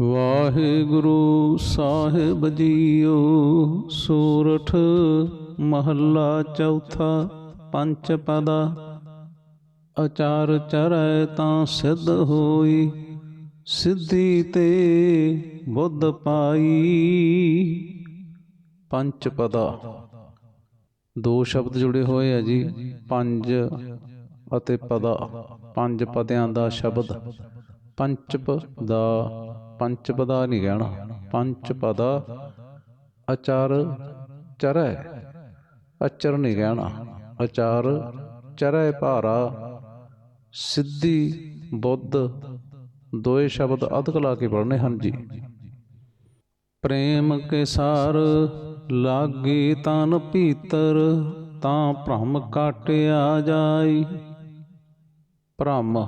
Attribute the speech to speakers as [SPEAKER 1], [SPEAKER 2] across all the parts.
[SPEAKER 1] ਵਾਹਿਗੁਰੂ ਸਾਹਿਬ JIO, Sorath ਮਹੱਲਾ ਚੌਥਾ ਪੰਚ ਪਦਾ। ਅਚਾਰ ਚਰੈ ਤਾਂ ਸਿੱਧ ਹੋਈ, ਸਿੱਧੀ ਤੇ ਬੁੱਧ ਪਾਈ। ਪੰਚ ਪਦਾ। ਦੋ ਸ਼ਬਦ ਜੁੜੇ ਹੋਏ ਆ ਜੀ, ਪੰਜ ਅਤੇ ਪਦਾ। ਪੰਜ ਪਦਿਆਂ ਦਾ ਸ਼ਬਦ। ਪੰਚ ਦਾ ਪੰਚ ਪਦਾ ਨਹੀਂ ਕਹਿਣਾ। ਪੰਚ ਪਦਾ ਅਚਾਰ ਚਰੈ। ਅਚਰ ਨਹੀਂ ਕਹਿਣਾ। ਅਚਾਰ ਚਰੈ ਭਾਰਾ। ਸਿੱਧੀ ਬੁੱਧ। ਦੋਏ ਸ਼ਬਦ ਅਧਕ ਲਾ ਕੇ ਪੜ੍ਹਨੇ ਹਨ ਜੀ ਪ੍ਰੇਮ ਕੇ ਸਾਰ ਲਾਗੇ ਤਨ ਭੀਤਰ, ਤਾਂ ਭ੍ਰਮ ਕਾਟਿਆ ਜਾਈ। ਭ੍ਰਮ।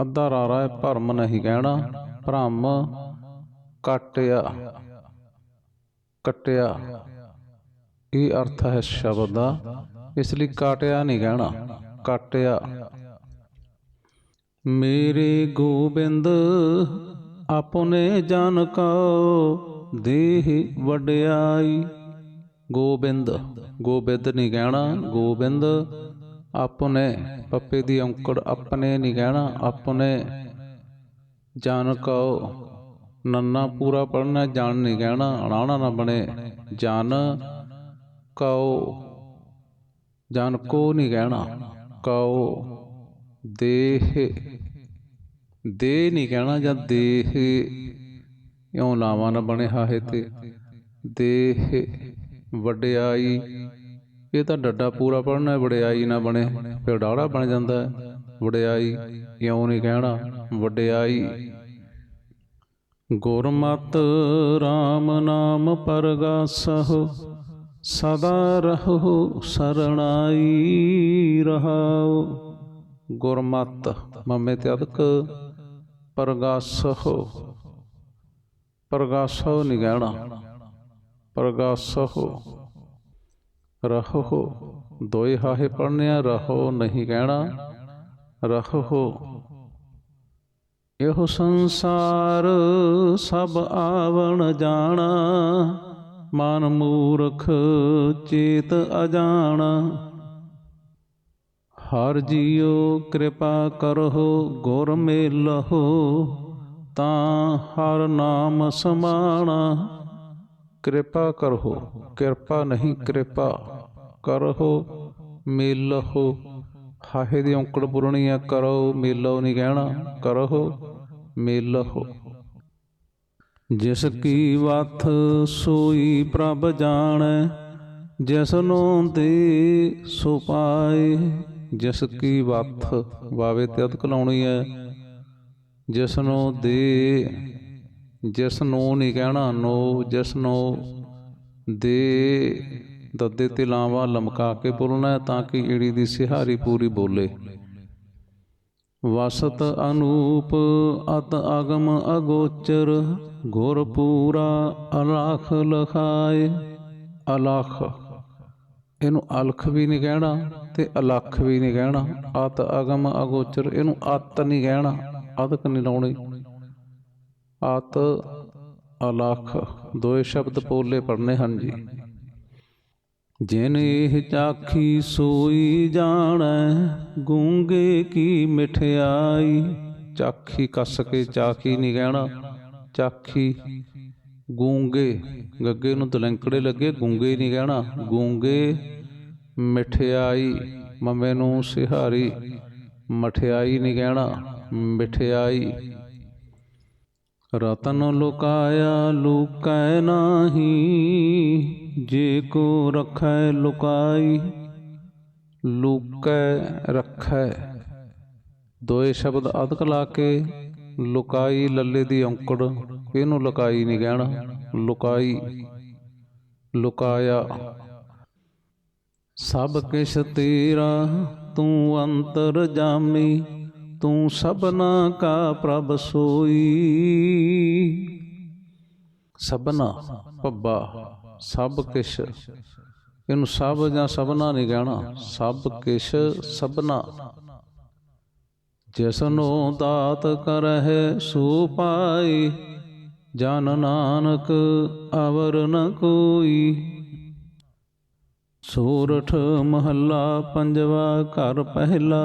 [SPEAKER 1] ਅੱਧਾ ਰਾਰਾ ਭਰਮ ਨਹੀਂ ਕਹਿਣਾ। ਭ੍ਰਮ ਕਾਟਿਆ ਕਟਿਆ ਇਹ ਅਰਥ ਹੈ ਸ਼ਬਦ ਦਾ। ਇਸ ਲਈ ਕਾਟਿਆ ਨਹੀਂ ਕਹਿਣਾ। ਕਾਟਿਆ ਮੇਰੇ ਗੋਬਿੰਦ ਆਪਨੇ ਜਨ ਕੋ ਦੇਹ ਵਡਿਆਈ। ਗੋਬਿੰਦ ਗੋਬਿੰਦ ਨਹੀਂ ਕਹਿਣਾ। ਗੋਬਿੰਦ ਆਪਨੇ ਪੱਪੇ ਦੀ ਔਂਕੜ ਆਪਣੇ ਨਹੀਂ ਕਹਿਣਾ। ਆਪਣੇ ਜਨ ਕੋ ਨੰਨਾ ਪੂਰਾ ਪੜਨਾ ਜਨ ਨਹੀਂ ਕਹਿਣਾ ਅਣਾਣਾ ਨਾ ਬਣੇ। ਜਨ ਕਉ ਜਨ ਕੋ ਨਹੀਂ ਕਹਿਣਾ ਕਉ ਦੇਹ ਦੇ ਨਹੀਂ ਕਹਿਣਾ ਜਾਂ ਦੇਹ। ਇਉਂ ਲਾਵਾਂ ਨਾ ਬਣੇ ਹਾਹੇ ਤੇ। ਦੇਹ, ਵਡਿਆਈ। ਇਹ ਤਾਂ ਡੱਡਾ ਪੂਰਾ ਪੜਨਾ ਵਡਿਆਈ ਨਾ ਬਣੇ। ਫਿਰ ਡਾੜਾ ਬਣ ਜਾਂਦਾ, ਵਡਿਆਈ। ਇਉਂ ਨਹੀਂ ਕਹਿਣਾ ਵਡਿਆਈ। ਗੁਰਮਤਿ RAM ਨਾਮ ਪਰਗਾਸਹੁ, ਸਦਾ ਰਹੋ ਸਰਣਾਈ ਰਹਾਉ। ਗੁਰਮਤ ਮਮੇ ਤੇ ਅਦਕ ਪਰਗਾਸਹੁ ਪਰਗਾਸਹੁ ਨਹੀਂ ਪਰਗਾਸਹੁ। ਰਹੋ, ਦੋਏ ਹਾਹੇ ਪੜਨਿਆ ਰਹੋ ਨਹੀਂ ਕਹਿਣਾ, ਰਹੋ ਇਹੋ ਸੰਸਾਰ ਸਭ ਆਵਣ ਜਾਣਾ, ਮਨ ਮੂਰਖ ਚੇਤ ਅਜਾਣਾ। ਹਰ ਜੀਉ ਕਿਰਪਾ ਕਰੋ ਗੁਰ ਮੇਲਹੁ, ਤਾਂ ਹਰ ਨਾਮ ਸਮਾਣਾ। ਕਿਰਪਾ ਕਰੋ ਕਿਰਪਾ ਨਹੀਂ ਕਿਰਪਾ ਕਰੋ ਮੇਲਹੁ। ਹਾਹੇ ਦੀ ਔਂਕੜ ਪੁਰਣੀ ਆ ਕਰੋ ਮੇਲੋ ਨਹੀਂ ਕਹਿਣਾ ਕਰੋ ਮੇਲਹੁ। ਜਿਸ ਕੀ ਵਥ ਸੋਈ ਪ੍ਰਭ ਜਾਣੈ, ਜਿਸ ਨੂੰ ਦੇ ਸੋ ਪਾਏ, ਜਿਸ ਕੀ ਵਥ ਵਾਵੇ ਤੇ ਅਦਕ ਲਾਉਣੀ ਹੈ ਜਿਸ ਨੂੰ ਦੇ, ਜਿਸ ਨੂੰ ਨਹੀਂ ਕਹਿਣਾ ਨੋ, ਜਿਸ ਨੂੰ ਦੇ, ਦੱਦੇ ਤੇ ਲਾਵਾ ਲਮਕਾ ਕੇ ਬੋਲਣਾ, ਤਾਂ ਕਿ ਈੜੀ ਦੀ ਸਿਹਾਰੀ ਪੂਰੀ ਬੋਲੇ। ਵਸਤ ਅਨੂਪ, ਅਤ ਅਗਮ ਅਗੋਚਰ, ਗੁਰ ਪੂਰਾ ਅਲਖ ਲਖਾਏ। ਅਲਖ। ਇਹਨੂੰ ਅਲਖ ਵੀ ਨਹੀਂ ਕਹਿਣਾ ਤੇ ਅਲਖ ਵੀ ਨਹੀਂ ਕਹਿਣਾ। ਅਤ ਅਗਮ ਅਗੋਚਰ, ਇਹਨੂੰ ਅਤ ਨਹੀਂ ਕਹਿਣਾ। ਅਦਕ ਨਹੀਂ ਲਾਉਣੀ। ਅਤ ਅਲਖ। ਦੋਏ ਸ਼ਬਦ ਪੋਲੇ ਪੜਨੇ ਹਨ ਜੀ। ਜਿਨ ਇਹ ਚਾਖੀ ਸੋਈ ਜਾਣੈ, ਗੂੰਗੇ ਕੀ ਮਠਿਆਈ? ਚਾਖੀ ਕੱਸ ਕੇ ਚਾਖੀ ਨਹੀਂ ਕਹਿਣਾ ਚਾਖੀ ਗੂੰਗੇ। ਗੱਗੇ ਨੂੰ ਦਲੰਕੜੇ ਲੱਗੇ, ਗੂੰਗੇ ਨਹੀਂ ਕਹਿਣਾ ਗੂੰਗੇ ਮਠਿਆਈ। ਮਮੇ ਨੂੰ ਸਿਹਾਰੀ, ਮਠਿਆਈ ਨਹੀਂ ਕਹਿਣਾ ਮਠਿਆਈ। ਰਤਨ ਲੁਕਾਇਆ ਲੁਕੈ ਨਾਹੀ, ਜੇ ਕੋ ਰਖੈ ਲੁਕਾਈ, ਲੁਕੈ ਰਖੈ। ਦੋਏ ਸ਼ਬਦ ਅਦਕ ਲਾ ਕੇ ਲੁਕਾਈ ਲੱਲੇ ਦੀ ਔਂਕੜ, ਇਹਨੂੰ ਲੁਕਾਈ ਨਹੀਂ ਕਹਿਣਾ, ਲੁਕਾਈ, ਲੁਕਾਇਆ। ਸਭ ਕਿਛ ਤੇਰਾ, ਤੂੰ ਅੰਤਰ ਜਾਮੀ ਤੂੰ ਸਭਨਾ ਕਾ ਪ੍ਰਭ ਸੋਈ। ਸਭਨਾ ਪੱਬਾ ਸਭ ਕਿਛ। ਇਹਨੂੰ ਸਭ ਜਾਂ ਸਭਨਾ ਨਹੀਂ ਕਹਿਣਾ, ਸਭ ਕਿਛ ਸਭਨਾ। ਜਿਸਨੋ ਦਾਤ ਕਰਹਿ ਸੋ ਪਾਈ, ਜਨ ਨਾਨਕ ਅਵਰ ਨ ਕੋਈ। ਸੂਰਠ ਮਹੱਲਾ ਪੰਜਵਾ ਘਰ ਪਹਿਲਾ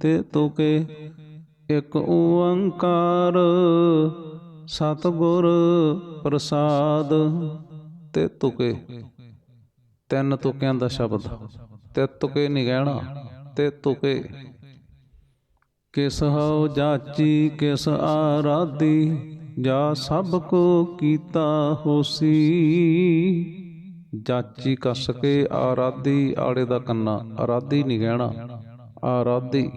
[SPEAKER 1] ਤੇ ਤੁਕੇ ਇੱਕ ਓੰਕਾਰ ਸਤਿਗੁਰ ਪ੍ਰਸਾਦ ਤੇ ਤੁਕੇ। ਤਿੰਨ ਤੁਕਿਆਂ ਦਾ ਸ਼ਬਦ। ਤੇ ਤੁਕੇ ਨਹੀਂ ਕਹਿਣਾ ਤੇ ਤੁਕੇ। ਕਿਸ ਹਉ ਜਾਚੀ, ਕਿਸ ਆਰਾਧੀ, ਜਾ ਸਭ ਕੋ ਕੀਤਾ ਹੋਸੀ। ਜਾਚੀ ਕਸ ਕੇ ਆਰਾਧੀ ਆੜੇ ਦਾ ਕੰਨਾ, ਆਰਾਧੀ ਨਹੀਂ ਕਹਿਣਾ ਆਰਾਧੀ।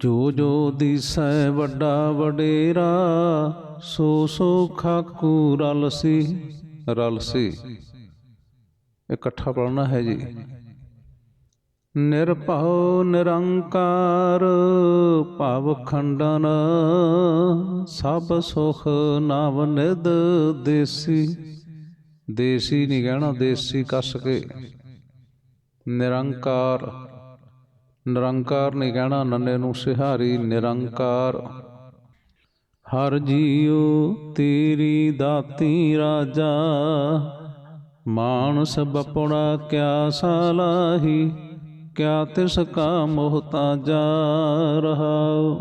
[SPEAKER 1] ਜੋ ਜੋ ਦਿਸੈ ਵੱਡਾ ਵਡੇਰਾ, ਸੋ ਸੋ ਖਾਕੂ ਰਲਸੀ ਰਲਸੀ। ਇਕੱਠਾ ਪੜਨਾ ਹੈ ਜੀ। ਨਿਰਭਉ ਨਿਰੰਕਾਰ, ਭਵ ਖੰਡਨ, ਸਭ ਸੁਖ ਨਵ ਨਿਦ ਦੇਸੀ। ਦੇਸੀ ਨਹੀਂ ਕਹਿਣਾ, ਦੇਸੀ ਕੱਸ ਕੇ। ਨਿਰੰਕਾਰ। ਨਿਰੰਕਾਰ ਨਹੀਂ ਕਹਿਣਾ ਨੰਨੇ ਨੂੰ ਸਿਹਾਰੀ, ਨਿਰੰਕਾਰ। ਹਰ ਜੀਉ ਤੇਰੀ ਦਾਤੀ ਰਾਜਾ, ਮਾਨਸ ਬਪੜਾ ਕਿਆ ਸਾਲਾਹੀ, ਕਿਆ ਤਿਸ ਕਾ ਮੁਹਤਾਜਾ ਰਹਾਉ।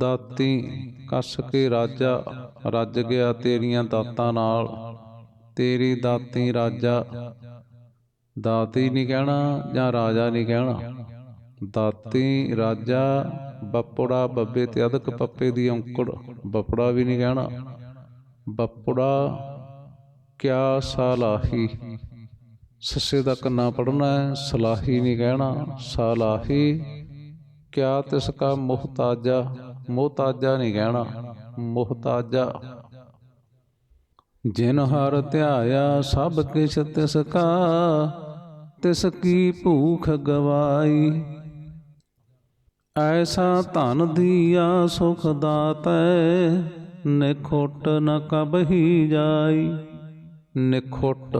[SPEAKER 1] ਦਾਤੀ ਕੱਸ ਕੇ ਰਾਜਾ, ਰੱਜ ਗਿਆ ਤੇਰੀਆਂ ਦਾਤਾਂ ਨਾਲ। ਤੇਰੀ ਦਾਤੀ ਰਾਜਾ, ਦਾਤੀ ਨਹੀਂ ਕਹਿਣਾ ਜਾਂ ਰਾਜਾ ਨਹੀਂ ਕਹਿਣਾ। ਦਾਤੀ ਰਾਜਾ ਬੱਪੜਾ ਬੱਬੇ ਤੇ ਅਦਕ ਪੱਪੇ ਦੀ ਔਂਕੜ। ਬੱਪੜਾ ਵੀ ਨਹੀਂ ਕਹਿਣਾ। ਬੱਪੜਾ ਕਿਆ ਸਾਲਾਹੀ। ਸੱਸੇ ਦਾ ਕੰਨਾ ਪੜਨਾ ਹੈ, ਸਲਾਹੀ ਨਹੀਂ ਕਹਿਣਾ। ਸਾਲਾਹੀ ਕਿਆ ਤਿਸ ਕਾ ਮੁਹਤਾਜਾ। ਮੁਹਤਾਜਾ ਨਹੀਂ ਕਹਿਣਾ। ਮੁਹਤਾਜਾ। ਜਿਨ ਹਰ ਧਿਆਇਆ, ਸਭ ਕਿਛ ਤਿਸ ਕਾ। ਤਿਸ ਕੀ ਭੂਖ ਗਵਾਈ। ਐਸਾ ਧਨ ਦੀਆ ਸੁਖ ਦਾਤੈ, ਨਿਖੋਟ ਨ ਕਬਹੀ ਜਾਈ। ਨਿਖੋਟ,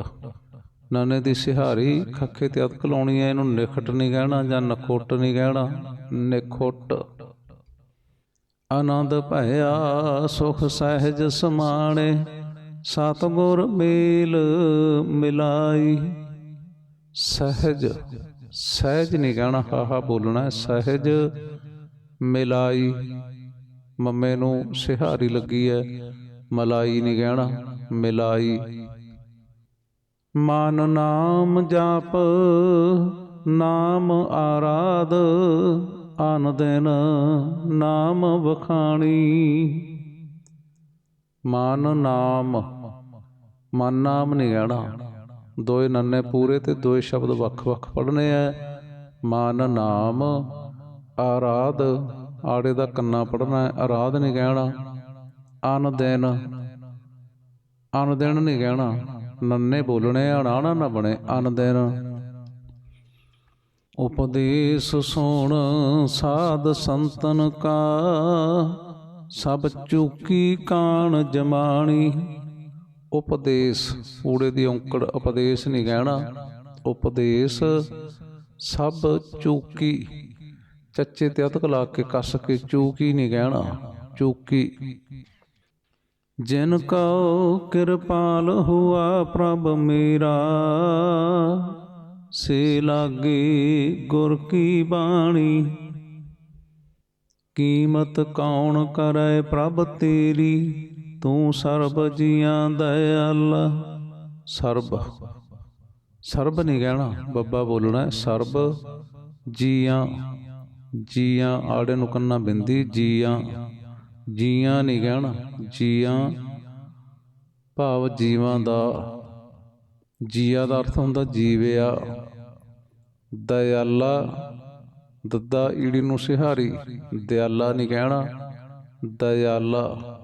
[SPEAKER 1] ਨਾਨੇ ਦੀ ਸਿਹਾਰੀ ਖੱਖੇ ਤੇ ਅਦਕ ਲਾਉਣੀ ਹੈ ਇਹਨੂੰ ਨਿਖਟ ਨਹੀਂ ਕਹਿਣਾ ਜਾਂ ਨਖੋਟ ਨਹੀਂ ਕਹਿਣਾ। ਨਿਖੁੱਟ, ਆਨੰਦ ਭਇਆ ਸੁਖ ਸਹਿਜ ਸਮਾਣੇ, ਸਤਗੁਰ ਮੇਲ ਮਿਲਾਈ। ਸਹਿਜ ਸਹਿਜ ਨਹੀਂ ਕਹਿਣਾ ਹਾਹਾ ਬੋਲਣਾ ਸਹਿਜ ਮਿਲਾਈ। ਮੰਮੇ ਨੂੰ ਸਿਹਾਰੀ ਲੱਗੀ ਹੈ, ਮਲਾਈ ਨਹੀਂ ਕਹਿਣਾ, ਮਿਲਾਈ। ਮਨ ਨਾਮ ਜਾਪ, ਨਾਮ ਆਰਾਧ, ਅਨ ਦਿਨ ਨਾਮ ਵਖਾਣੀ। ਮਨ ਨਾਮ ਮਨ ਨਾਮ ਨਹੀਂ ਕਹਿਣਾ। ਦੋਏ ਨੰਨੇ ਪੂਰੇ ਤੇ ਦੋਏ ਸ਼ਬਦ ਵੱਖ-ਵੱਖ ਪੜਨੇ ਐ। ਮਨ ਨਾਮ, ਆਰਾਧ, ਆੜੇ ਦਾ ਕੰਨਾ ਪੜਨਾ ਹੈ ਆਰਾਧ ਨਹੀਂ ਕਹਿਣਾ, ਅਨ ਦਿਨ ਅਨ ਦਿਨ ਨਹੀਂ ਕਹਿਣਾ। ਨੰਨੇ ਬੋਲਣੇ ਆ, ਨਾ ਬਣੇ, ਅਨ ਦਿਨ ਉਪਦੇਸ਼ ਸੁਣ ਸਾਧ ਸੰਤਨ ਕਾ, ਸਭ ਚੁਕੀ ਕਾਣ ਜਮਾਣੀ। ਉਪਦੇਸ਼ ਊੜੇ ਦੀ ਔਂਕੜ ਉਪਦੇਸ਼ ਨਹੀਂ ਕਹਿਣਾ। ਉਪਦੇਸ਼ ਸਭ ਚੂਕੀ, ਚੱਚੇ ਤੇ ਅਤਕ ਲਾ ਕੇ ਕੱਸ ਕੇ ਚੂਕੀ ਨਹੀਂ ਕਹਿਣਾ। ਚੂਕੀ। ਜਿਨ ਕਉ ਕਿਰਪਾਲ ਹੁਆ ਪ੍ਰਭ ਮੇਰਾ, ਸੇ ਲਾਗੇ ਗੁਰ ਕੀ ਬਾਣੀ। ਕੀਮਤ ਕੌਣ ਕਰੈ ਪ੍ਰਭ ਤੇਰੀ ਤੂੰ ਸਰਬ ਜੀਆਂ ਦਇਆਲਾ ਸਰਬ। ਸਰਬ ਨਹੀਂ ਕਹਿਣਾ, ਬੱਬਾ ਬੋਲਣਾ ਸਰਬ ਜੀਆਂ। ਜੀਆਂ ਆੜੇ ਨੂੰ ਕੰਨਾ ਬਿੰਦੀ, ਜੀਆਂ। ਜੀਆਂ ਨਹੀਂ ਕਹਿਣਾ, ਜੀਆਂ। ਭਾਵ ਜੀਵਾਂ ਦਾ। ਜੀਆ ਦਾ ਅਰਥ ਹੁੰਦਾ ਜੀਵਿਆ। ਦਇਆਲਾ, ਦੱਦਾ ਈੜੀ ਨੂੰ ਸਿਹਾਰੀ, ਦਿਆਲਾ ਨਹੀਂ ਕਹਿਣਾ, ਦਇਆਲਾ।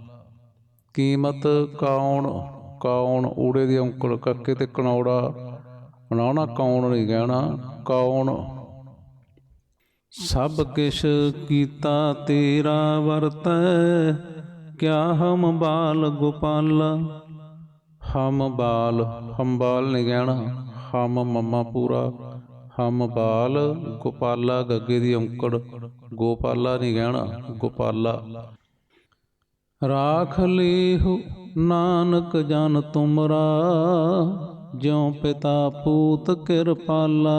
[SPEAKER 1] ਕੀਮਤ ਕਾਉਣ ਕਾਉਣ ਊੜੇ ਦੀ ਔਂਕੜ ਕੱਕੇ ਤੇ ਕਣੌੜਾ ਬਣਾਉਣਾ ਕੌਣ ਨਹੀਂ ਕਹਿਣਾ ਕੌਣ ਸਭ ਕਿਛ ਕੀਤਾ ਤੇਰਾ ਵਰਤੈ, ਕਿਆ ਹਮ ਬਾਲ ਗੋਪਾਲ। ਹਮ ਬਾਲ ਹਮ ਬਾਲ ਨਹੀਂ ਕਹਿਣਾ ਹਮ ਮੰਮਾ ਪੂਰਾ। ਹਮ ਬਾਲ ਗੋਪਾਲਾ ਗੱਗੇ ਦੀ ਔਂਕੜ ਗੋਪਾਲਾ ਨਹੀਂ ਕਹਿਣਾ ਗੋਪਾਲਾ। ਰਾਖ ਲੀਹੁ ਨਾਨਕ ਜਨ ਤੁਮਰਾ ਜਿਉ ਪਿਤਾ ਪੂਤ ਕਿਰਪਾਲਾ।